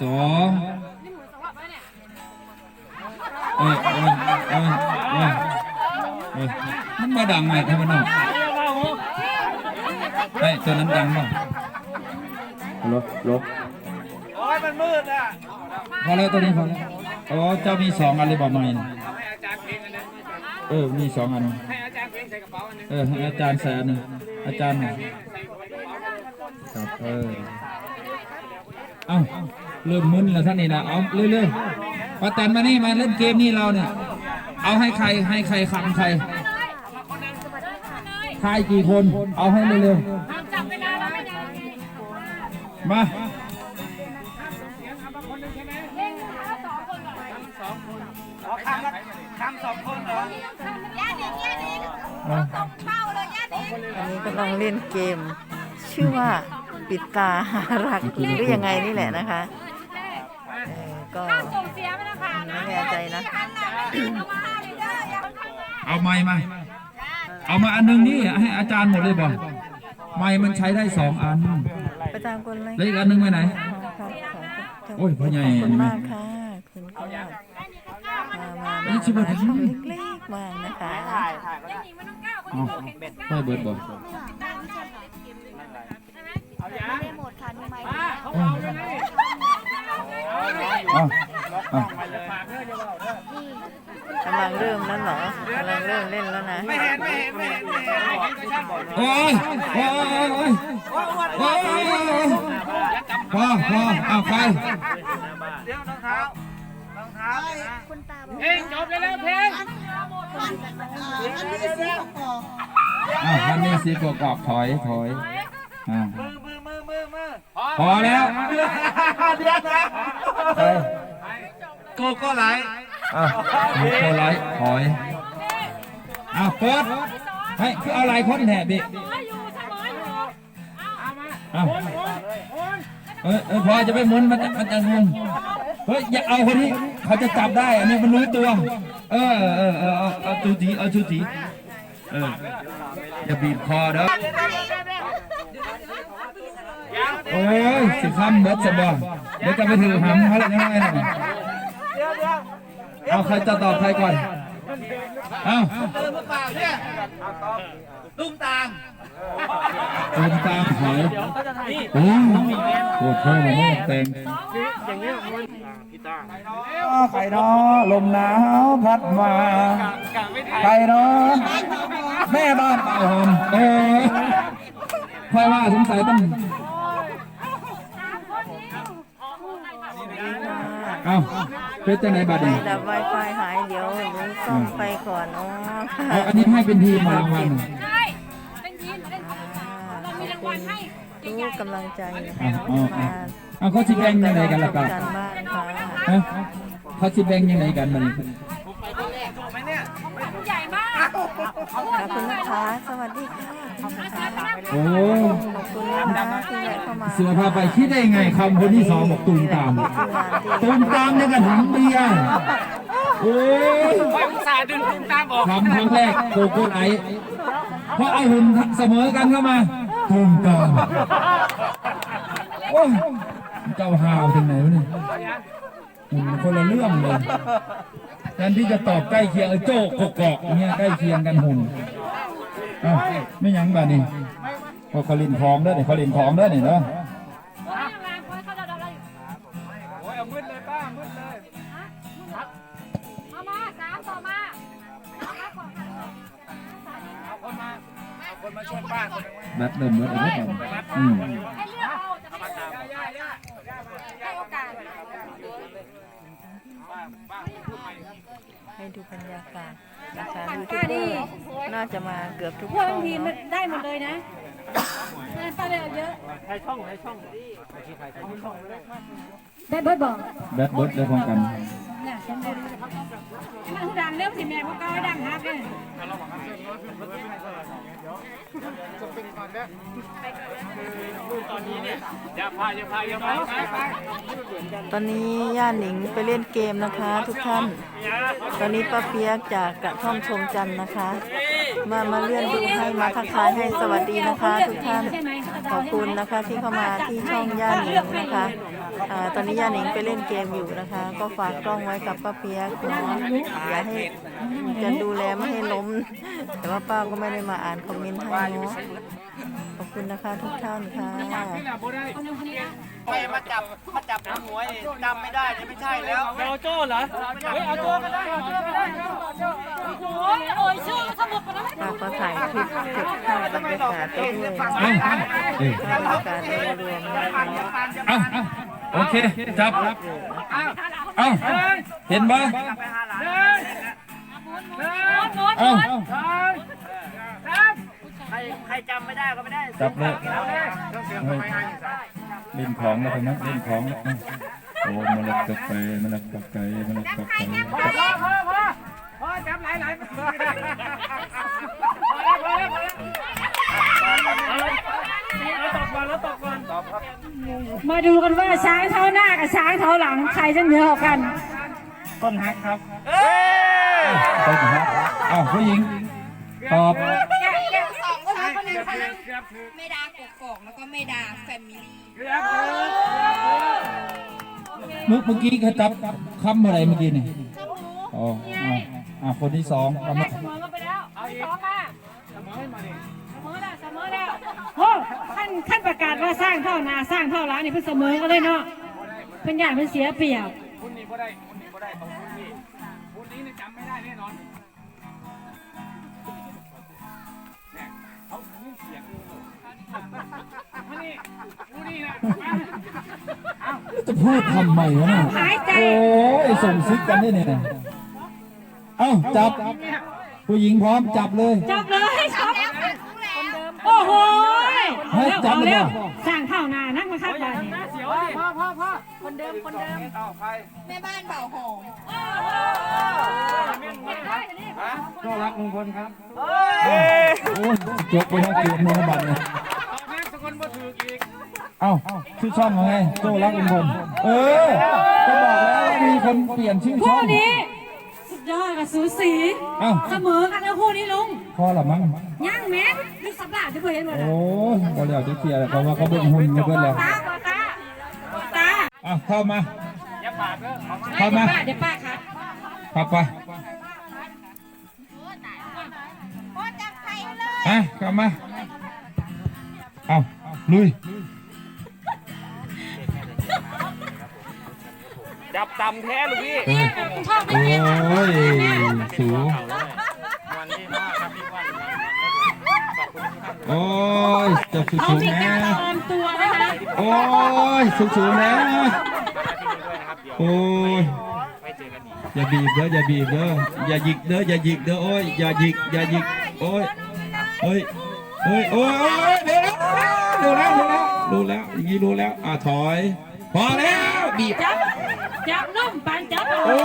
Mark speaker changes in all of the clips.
Speaker 1: สองเอ้ยเอ้ยเอ้ยเอ้ยเอ้ยมันมาดังไหมท่านพี่น้องเฮ้ยตัวนั้นดังป่ะฮัลโหลฮัลโหล
Speaker 2: โอ้ยมันมืดอะ
Speaker 1: พอแล้วตัวนี้พอแล้วอ๋อเจ้ามีสองอันเลยบอกมาเนี่ย
Speaker 2: ให้อาจารย์เพลงอันนั้น
Speaker 1: เออ มีสองอัน
Speaker 2: ให้อาจารย์เพลงใส่กระเป๋าอันนึง
Speaker 1: เออให้อาจารย์ใส่อันหนึ่งอาจารย์หน่อย
Speaker 2: ใส่กระเป๋า
Speaker 1: ครับเออ เอ้า เริ่มมึนแล้วท่านนี่นะเอาเรื่อยๆป้าแตนมานี่มาเล่นเกมนี่เราเนี่ย เอาให้ใครให้ใครคำใครทายกี่คน เอาให้เร็ว
Speaker 3: ห้ามาเราไม่ได้
Speaker 1: ๆมา
Speaker 3: เล่นนะคะสองคนก่อน
Speaker 2: อ๋อคำละคำสองคนเหรอ
Speaker 3: ย่าดิย่าดิงตบเป้าเลยย่าดิ
Speaker 4: อันนี้กำลังเล่นเกม ชื่อว่าปิดตาหารักหรือยังไงนี่แหละนะคะ ก็
Speaker 3: ห้ามส่งเสียไม่นะคะนะ
Speaker 4: ไม่แน่ใจนะ
Speaker 3: หันหน้าไม่ถึงเอามาห้าเลยเด้ออย่าทำนะ
Speaker 1: เอาไม้มา เอามาอันหนึงนี่ให้อาจารย์หมดเลยบอกไม้มันใช้ได้สองอัน
Speaker 4: ไปตามคนเลย
Speaker 1: แล้วอีกอันหนึงไปไหน
Speaker 4: ครับขอบคุณ
Speaker 1: โอ้ยพ่อใหญ่
Speaker 4: ขอบคุณมากค่ะคุณก็มามา
Speaker 1: อันนี้ชิบะถึง
Speaker 4: เล็กๆมานะคะ
Speaker 2: ถ่ายถ่ายก็ได้
Speaker 3: หญิงมันต้องก้าวคน
Speaker 1: อ๋อ
Speaker 3: ที่เราเห็นเป็นก้าว
Speaker 1: ไม่เบิดบอก
Speaker 2: เอายา
Speaker 3: ไม่หมดค่ะทำไม
Speaker 2: เลยอ้า
Speaker 1: วอ้าว
Speaker 2: ไปเลยฝากเด้อเดี๋ยวเอาเด้อกำ
Speaker 4: ลังเริ่มแล้วเหรอกำลังเริ่มเล่นแล้วนะ
Speaker 2: ไม่เห็นไม่เห็นไม่เห็นไม่เห็นไม่เห็นก็ช่าง
Speaker 1: โอ้ยโอ้ยโอ้ยโอ้ยโอ้ยพอพอเอาใคร
Speaker 2: เดี๋ยวรองเท้ารองเท้าเพลงจบเลยแล้วเพลง
Speaker 1: อะท่านนี้สีกกอกถอยถอยอ่า
Speaker 2: มือมือมือมือมือ
Speaker 1: พอแล้ว
Speaker 2: เดี๋ยวนะ
Speaker 1: ไป
Speaker 2: โกโก้ไลท์
Speaker 1: อะโคไลท์ถอยอะเปิดให้คือเอาลายคนแถบดิ
Speaker 3: เสมออยู่เสมออยู่
Speaker 1: อะเออเออพอจะไปหมุนมันจะมันจะงงเฮ้ยอย่าเอาคนนี้เขาจะจับได้อันนี้มันรู้ตัว เออเออเออเอาเอาจูจีเอาจูจีเอออย่าบีบคอเด้อโอ้ย สิคำเบิดจะบอกเดี๋ยวจะไปถือหำเขาเลยนะไอ้หน่อย
Speaker 2: เดี๋ยวเดี๋ยว
Speaker 1: เอาใครจะตอบใครก่อนเอา
Speaker 2: เติมเปล่าเนี่ยตุ้มตาม
Speaker 1: ตูมตามถอยโอ้ยปวดท้องมาโม่เต็งไข่นอลมหนาวพัดมาไข่นอแม่บ้านเป่าหอมเอ้ยค่อยว่าสงสัยต้อง เอาเป็นจังไหนบัด
Speaker 4: ไฟ
Speaker 1: นี้
Speaker 4: ดับ Wi-Fi หายเดี๋ยวหนูซ่อมไปก่อนอ๋อค่ะ
Speaker 1: เอาอันนี้ให้เป็นทีมมารางวัล
Speaker 3: ใช่เป็นทีมเล่นเรามีรางวัลให้
Speaker 4: รู้
Speaker 3: ใหญ่
Speaker 4: กำลังใจ
Speaker 1: เอาเอาเอา
Speaker 4: มา
Speaker 1: เอาเขาสิแบ่งยังไงกันล่ะครับ
Speaker 4: การบ้านค่ะ
Speaker 1: ฮะเขาสิแบ่งยังไงกันบัดนี้
Speaker 2: ถูกไหมเนี่ย
Speaker 3: ๆผู้ใหญ่มาก
Speaker 4: ขอบคุณนะคะสวัสดีค่ะขอบคุณค่ะ
Speaker 1: โอ้
Speaker 4: ขอบคุณนะคะที่แวะเข้ามา
Speaker 1: เสือพาไปคิดได้ไงคำคนที่สองบอกตูมตามตูมตามในกระถางเบียร์โอ้ย
Speaker 2: ว่าอุตส่าห์ดึงตุ้มตามออก
Speaker 1: คำครั้งแรกโกโก้ไลท์เพราะเอาหุ่นเสมอกันเข้ามาตูมตามโอ้ยเจ้าหาวถึงไหนวะเนี่ยหุ่นมันคนละเรื่องเลยแทนที่จะตอบใกล้เคียงเออโจ๊กกกอกอย่างเงี้ยใกล้เคียงกันหุ่นเอ้าไม่หยังบ้านี่พอเขาลินของเด้อเนี่ยเขาลินของเด้อเนี่ยเนาะ
Speaker 2: โอ้ยเอามืดเลยป้ามืดเลย
Speaker 3: เอาสามต่อมา
Speaker 2: เอาคนมาเอาคนมาช่วยป้าคนหนึ่ง
Speaker 1: แบตเริ่มเมื่อไหร่ก่อนอืม
Speaker 3: ให้เลือกเอาจะไม่ได้
Speaker 2: ย่าย่า
Speaker 3: ให้โอกา
Speaker 4: ให้ดูบรรยากาศนะคะยูทูบเบอร์ น่าจะมาเกือบทุก
Speaker 3: พว
Speaker 4: ช่
Speaker 3: ก
Speaker 4: อง
Speaker 3: ทีม
Speaker 4: เนาะ
Speaker 3: ได้หมดเลยนะป้าได้เยอะ
Speaker 2: ใครช่องใครช่อง
Speaker 3: ได้เบิร์ดบอก
Speaker 1: แบตเบิร์ดได้พร้อมกัน
Speaker 3: น่ะฉันดูมันดังเรื่องสิแม่พวกก้าวดังฮักเลย
Speaker 2: อย่าพาอย่าพาอย่าพาไปไป
Speaker 4: ตอนนี้ย่าหนิงไปเล่นเกมนะคะ ทุกท่าน ตอนนี้ป้าเปียกจากกระท่อมชมจันทร์นะคะ มามาเลื่อนดูให้มาทักทายให้สวัสดีนะคะ ทุกท่านขอบคุณนะคะที่เข้ามาที่ช่องย่าหนิงนะคะอ่าตอนนี้ย่าหนิงไปเล่นเกมอยู่นะคะ ก็ฝากกล้องไว้กับป้าเปียกเนาะอย่าให้จะดูแลไม่ให้ล้ม แต่ว่าป้าก็ไม่ได้มาอ่านคอมเมนต์ให้เนาะขอบคุณนะคะทุกท่านค่ะ
Speaker 2: ไม่
Speaker 5: มาจับมาจับหัวนี่จำไม่ได้นี่ไม่ใช่แล้ว
Speaker 2: เอาโจ้เหรอ เฮ้ยเอาโจ้ก็ได้เอาโจ้ก็ได้เอาโจ้
Speaker 3: โอ้ยโอ้ยชื่อสมุดกันแล้ว
Speaker 4: ป้าก็ถ่ายคลิปเก็บภาพบรรยากาศไปด้วยนะ
Speaker 1: เอ้า
Speaker 4: คะ
Speaker 1: เอ้ย
Speaker 4: ภาพบรรยากาศโดยรวมนะคะ
Speaker 1: เอ้าโอเคจับเอ้าเห็นปะ
Speaker 2: หนึ่งหนึ่ง
Speaker 1: เอ้า
Speaker 2: สองสาม
Speaker 5: ใครใครจำไม่ได้ก็ไม่ได้
Speaker 1: จับเลย
Speaker 2: เอาเลย
Speaker 1: เฮ้ยเล่นของแล้วนะเล่นของแล้วโอ้มะละกาแฟมะละกาแฟมะละกาแฟ
Speaker 2: พอพอพอพอพอจับหลายหลายพอแล้วพอแล้วพอแล้วแล้วตบก่อนแล้วตบก่อนตบครับ
Speaker 3: มาดูกันว่าช้างเท้าหน้ากับช้างเท้าหลังใครจะเหนือกว่ากัน
Speaker 2: ต้นฮักครับ
Speaker 1: ต้นฮะอ้าวผู้หญิงตอบ
Speaker 6: สอง คนนั้นคนนั้นคนนั้น
Speaker 2: เกือบถึง
Speaker 6: เมดากกอกแล้วก็เมดาแฟมิลี่
Speaker 2: เกือบถึง
Speaker 1: เมื่อเมื่อกี้เขาจับคำอะไรเมื่อกี้นี่อ๋ออะอะคนที่สองเอามา
Speaker 3: เสมอกันไปแล้วสองมา
Speaker 2: เสมอให้มาดิ
Speaker 3: เสมอแล้วเสมอแล้วโอ้ขั้นขั้นประกาศว่าสร้างเท่านาสร้างเท่าร้านนี่เพิ่นเสมอกันเลยเนาะเพิ่นอยากเพิ่นเสียเปรียบ
Speaker 2: คุณนี่ก็ได้คุณนี่ก็ได้ตรงคุณนี่คุณนี้เนี่ยจำไม่ได้แน่นอน
Speaker 1: จะพูดทำไมวะเนี่ย
Speaker 3: หายใจ
Speaker 1: โอ้ยส่งซิกกันได้เนี่ยนะเอ้าจับ ผู้หญิงพร้อมจับเลย
Speaker 3: จับเลยจับ
Speaker 6: แล้วค่ะรู้แล้ว
Speaker 3: โอ้โห
Speaker 1: เฮ้ย
Speaker 3: แล้ว
Speaker 1: จับ
Speaker 3: เอา
Speaker 1: เลย
Speaker 3: แล้ว
Speaker 1: เหรอ
Speaker 3: สร้างเท่านานักมาครับบ้านนี้
Speaker 2: เสียวดิพ่อพ่อพ่อ
Speaker 3: คนเดิมคนเดิม
Speaker 2: เอาใคร
Speaker 6: แม่บ้านเบาหอม
Speaker 2: ก็รักลุงพลครับ
Speaker 1: โอ้ยจบไปทั้งเกมในบัตรเลย
Speaker 2: ตอบแม่สกุลมาถืออีก
Speaker 1: เอ้าชื่อช่องว่าไงโจ้รักลุงพลเออก็บอกแล้วว่ามีคนเปลี่ยนชื่อช่
Speaker 3: คู่
Speaker 1: อง
Speaker 3: นี้ สุดยอดกับสูสี
Speaker 1: เอ้า
Speaker 3: เสมอกันนะคู่นี้ลุง
Speaker 1: พอละมั้ง
Speaker 3: ย่างแม่ดูสัปดาห์ที่เคยเห็นหมด
Speaker 1: โอ้ยก็แล้วจะเคลียร์เพราะว่าเขาเบิ่งหุ่นกันเบิ่งแล้ว
Speaker 3: ตาตาตา
Speaker 1: อะเข้ามา
Speaker 2: อย่าปากเด้อเอามา
Speaker 1: เข้ามา
Speaker 3: เดี๋ยวป้าครับ
Speaker 1: ขับไป
Speaker 6: ใครเลย
Speaker 1: อะเข้ามา เอาลุย
Speaker 2: จับตำแท้ลูกพี่
Speaker 1: เออโอ้ยสูโอ้ยจะสู
Speaker 3: เขา
Speaker 1: ง
Speaker 3: มี
Speaker 1: ๆ
Speaker 3: การ
Speaker 1: นะ
Speaker 3: ปลอมตัวนะคะ
Speaker 1: โอ้ยสูงๆนะโอ้ยอย่าบีบเด้ออย่าบีบเด้ออย่าหยิกเด้ออย่าหยิกเด้อโอ้ยอย่าหยิกอย่าหยิกโอ้ย เฮ้ยเฮ้ยโอ้ยโอ้ยเดี๋ยวนะรู้แล้วรู้แล้วรู้แล้วอย่างนี้รู้แล้วอะถอย พอแล้วบีบ
Speaker 3: จับจับนุ่มปันจับ
Speaker 1: โอ้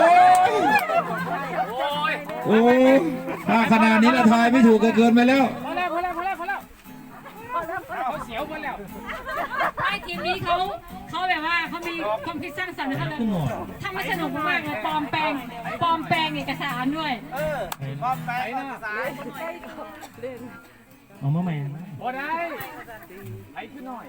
Speaker 1: ยโอ้ยถ้าขนาดนี้ละทายไม่ถูกก็เกินไปแล้ว
Speaker 3: ทีมนี้เขาเขาแบบว่าเขามีความคิดสร้างสรรค์นะคะทำให้สนุกมากเลยปลอมแปลงปลอมแปลงเอกสารด้วย
Speaker 5: เออพร้อมแปลงภาษา
Speaker 2: พอได้ไอ้ขึ้นหน่อย